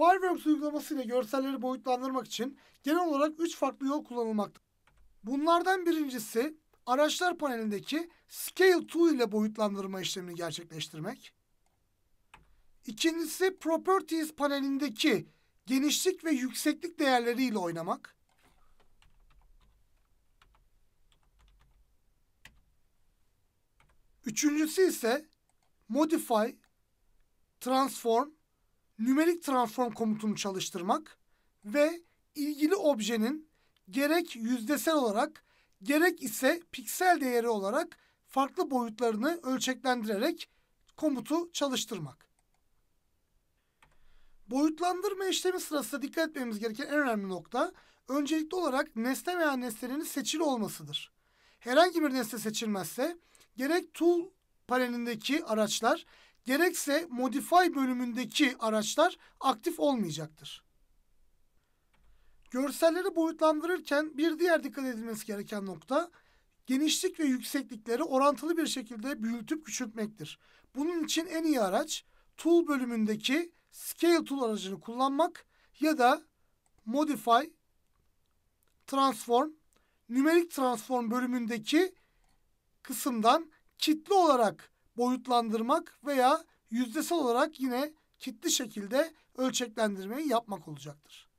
Fireworks uygulaması ile görselleri boyutlandırmak için genel olarak 3 farklı yol kullanılmaktadır. Bunlardan birincisi araçlar panelindeki Scale Tool ile boyutlandırma işlemini gerçekleştirmek. İkincisi Properties panelindeki genişlik ve yükseklik değerleriyle oynamak. Üçüncüsü ise Modify, Transform, Numeric Transform komutunu çalıştırmak ve ilgili objenin gerek yüzdesel olarak gerek ise piksel değeri olarak farklı boyutlarını ölçeklendirerek komutu çalıştırmak. Boyutlandırma işlemi sırasında dikkat etmemiz gereken en önemli nokta öncelikli olarak nesne veya nesnenin seçili olmasıdır. Herhangi bir nesne seçilmezse gerek tool panelindeki araçlar gerekse modify bölümündeki araçlar aktif olmayacaktır. Görselleri boyutlandırırken bir diğer dikkat edilmesi gereken nokta genişlik ve yükseklikleri orantılı bir şekilde büyütüp küçültmektir. Bunun için en iyi araç tool bölümündeki scale tool aracını kullanmak ya da modify, transform, numeric transform bölümündeki kısımdan kitli olarak boyutlandırmak veya yüzdesel olarak yine kitli şekilde ölçeklendirmeyi yapmak olacaktır.